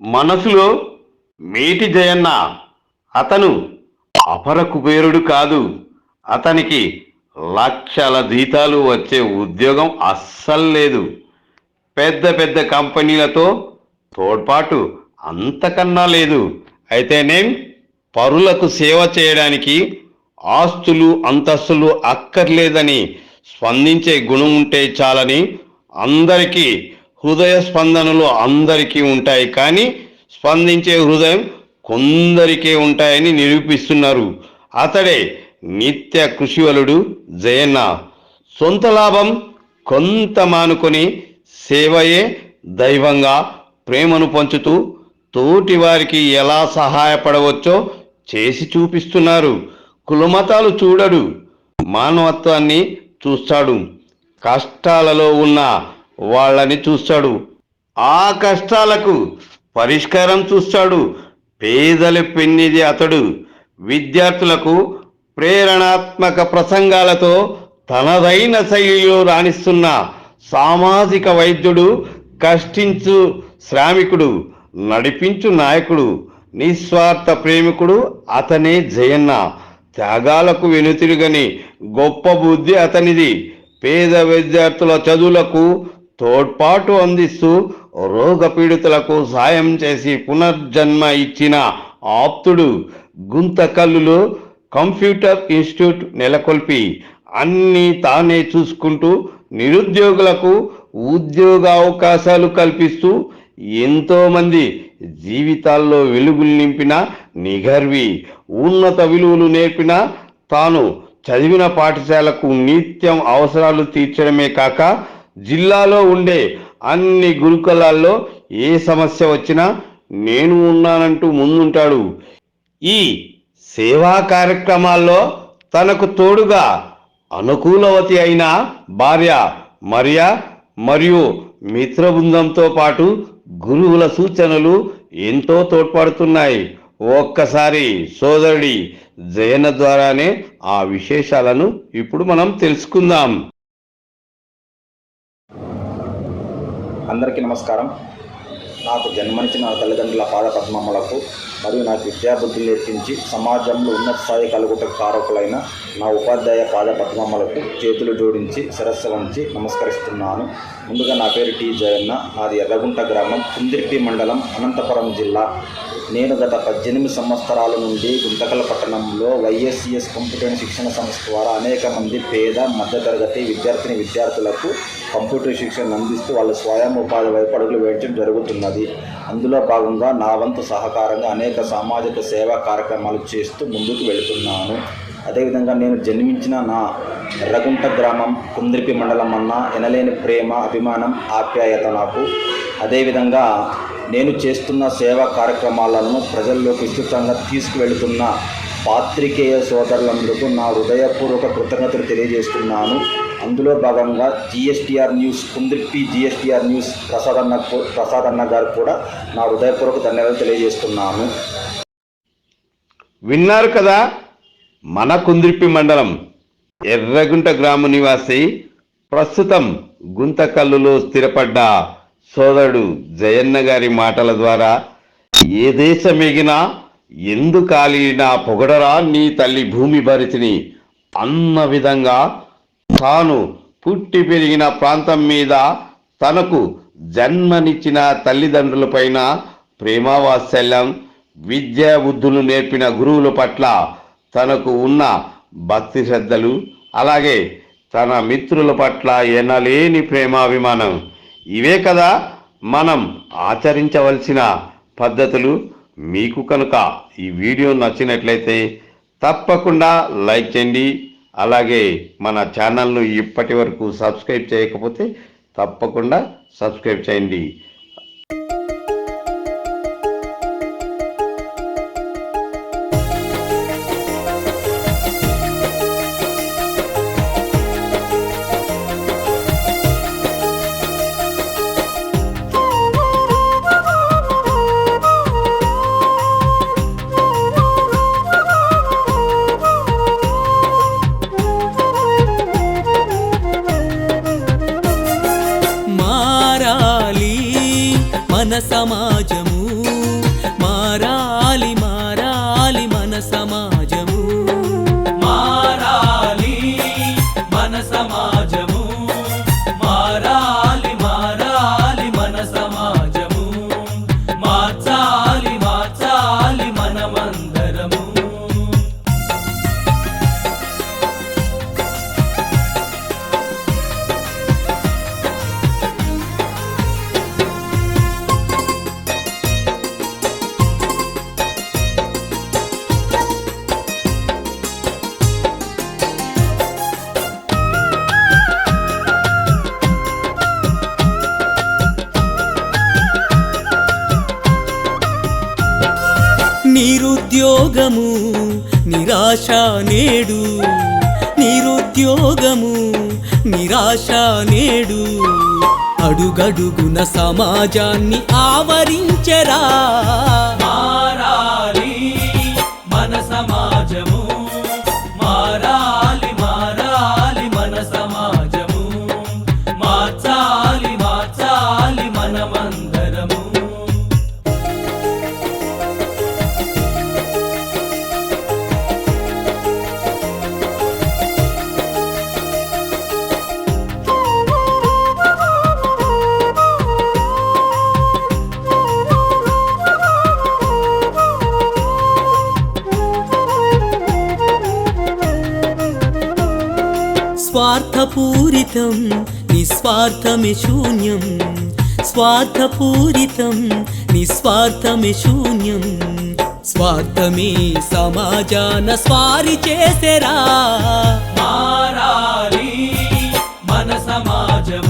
మనసులో మేటి జయన్న అతను అపర కుబేరుడు కాదు. అతనికి లక్షల జీతాలు వచ్చే ఉద్యోగం అస్సలు లేదు. పెద్ద పెద్ద కంపెనీలతో తోడ్పాటు అంతకన్నా లేదు. అయితేనేం పరులకు సేవ చేయడానికి ఆస్తులు అంతస్తులు అక్కర్లేదని స్పందించే గుణం ఉంటే చాలని అందరికీ హృదయ స్పందనలు అందరికీ ఉంటాయి కానీ స్పందించే హృదయం కొందరికే ఉంటాయని నిరూపిస్తున్నారు. అతడే నిత్య కృషివలుడు జయన్న. సొంత లాభం కొంత మానుకొని సేవయే దైవంగా ప్రేమను పంచుతూ తోటి వారికి ఎలా సహాయపడవచ్చో చేసి చూపిస్తున్నారు. కులమతాలు చూడడు మానవత్వాన్ని చూస్తాడు. కష్టాలలో ఉన్న వాళ్ళని చూస్తాడు. ఆ కష్టాలకు పరిష్కారం చూస్తాడు. పేదల పెన్నిది అతడు. విద్యార్థులకు ప్రేరణాత్మక ప్రసంగాలతో తనదైన శైలిలో రాణిస్తున్న సామాజిక వైద్యుడు కష్టించు శ్రామికుడు నడిపించు నాయకుడు నిస్వార్థ ప్రేమికుడు అతనే జయన్న. త్యాగాలకు వెనుతిరుగని గొప్ప బుద్ధి అతనిది. పేద విద్యార్థుల చదువులకు తోడ్పాటు అందిస్తూ రోగపీడితులకు సాయం చేసి పునర్జన్మ ఇచ్చిన ఆప్తుడు గుంతకల్లులో కంప్యూటర్ ఇన్స్టిట్యూట్ నెలకొల్పి అన్నీ తానే చూసుకుంటూ నిరుద్యోగులకు ఉద్యోగ అవకాశాలు కల్పిస్తూ ఎంతోమంది జీవితాల్లో వెలుగులు నింపిన నిఘర్వి ఉన్నత విలువలు నేర్పిన తాను చదివిన పాఠశాలకు నిత్యం అవసరాలు తీర్చడమే కాక జిల్లాలో ఉండే అన్ని గురుకులాల్లో ఏ సమస్య వచ్చినా నేను ఉన్నానంటూ ముందుంటాడు. ఈ సేవా కార్యక్రమాల్లో తనకు తోడుగా అనుకూలవతి అయిన భార్య మరియ మరియు మిత్ర బృందంతో పాటు గురువుల సూచనలు ఎంతో తోడ్పడుతున్నాయి. ఒక్కసారి సోదరుడి జయన ద్వారానే ఆ విశేషాలను ఇప్పుడు మనం తెలుసుకుందాం. అందరికీ నమస్కారం. నాకు జన్మనిచ్చిన నా తల్లిదండ్రుల పాద పద్మములకు మరియు నాకు విద్యాబుద్ధి నేర్పించి సమాజంలో ఉన్నత స్థాయి కలుగుట కారకులైన నా ఉపాధ్యాయ పాద పద్మములకు చేతులు జోడించి శిరస్సు వంచి నమస్కరిస్తున్నాను. ముందుగా నా పేరు టి జయన్న నాది ఎర్రగుంట గ్రామం కుందిర్పి మండలం అనంతపురం జిల్లా. నేను గత పద్దెనిమిది సంవత్సరాల నుండి గుంతకల పట్టణంలో వైఎస్సిఎస్ కంప్యూటర్ శిక్షణ సంస్థ ద్వారా అనేక మంది పేద మధ్యతరగతి విద్యార్థిని విద్యార్థులకు కంప్యూటర్ శిక్షణ అందిస్తూ వాళ్ళ స్వయం ఉపాధి వైపు అడుగులు వేయడం జరుగుతున్నది. అందులో భాగంగా నా వంతు సహకారంగా అనేక సామాజిక సేవా కార్యక్రమాలు చేస్తూ ముందుకు వెళుతున్నాను. అదేవిధంగా నేను జన్మించిన నా ఎర్రగుంట గ్రామం కుంద్రిపి మండలం అన్న ఎనలేని ప్రేమ అభిమానం ఆప్యాయత నాకు. అదేవిధంగా నేను చేస్తున్న సేవా కార్యక్రమాలను ప్రజల్లోకి విస్తృతంగా తీసుకువెళుతున్న పాత్రికేయ సోదరులందరికీ నా హృదయపూర్వక కృతజ్ఞతలు తెలియజేస్తున్నాను. అందులో భాగంగా జిఎస్టీఆర్ న్యూస్ కుంద్రిప్పి జిఎస్టీఆర్ న్యూస్ ప్రసాద్ అన్న ప్రసాద్ అన్న గారు కూడా నా హృదయపూర్వక ధన్యవాదాలు తెలియజేస్తున్నాను. విన్నారు కదా మన కుంద్రిప్పి మండలం. ఎర్రగుంట గ్రామ నివాసి ప్రస్తుతం గుంతకల్లులో స్థిరపడ్డ సోదరుడు జయన్న గారి మాటల ద్వారా ఏ దేశమెగినా ఎందు కాలినా పొగడరా నీ తల్లి భూమి భరితిని అన్న విధంగా తాను పుట్టి పెరిగిన ప్రాంతం మీద తనకు జన్మనిచ్చిన తల్లిదండ్రులపైన ప్రేమవాత్సల్యం విద్యా బుద్ధులు నేర్పిన గురువుల పట్ల తనకు ఉన్న భక్తి శ్రద్ధలు అలాగే తన మిత్రుల పట్ల ఎనలేని ప్రేమాభిమానం. ఇవే కదా మనం ఆచరించవలసిన పద్ధతులు. మీకు కనుక ఈ వీడియో నచ్చినట్లయితే తప్పకుండా లైక్ చేయండి అలాగే మన ఛానల్ను ఇప్పటి వరకు సబ్స్క్రైబ్ చేయకపోతే తప్పకుండా సబ్స్క్రైబ్ చేయండి. సమాజము. మారాలి మన సమాజము. మారాలి మారాలి మన సమాజము. మార్చాలి మార్చాలి మనమందరము. నిరుద్యోగము నిరాశ నేడు. నిరుద్యోగము నిరాశ నేడు. అడుగడుగున సమాజాన్ని ఆవరించరా. మారాలి మన సమాజము. మారాలి మారాలి మన సమాజము. మార్చాలి మార్చాలి మనమందరము. స్వార్థపూరితం నిస్వార్థమే శూన్యం. స్వార్థపూరితం నిస్వార్థమే శూన్యం. స్వార్థమే సమాజాన స్వారి చేసేరా. మారాలి మన సమాజం.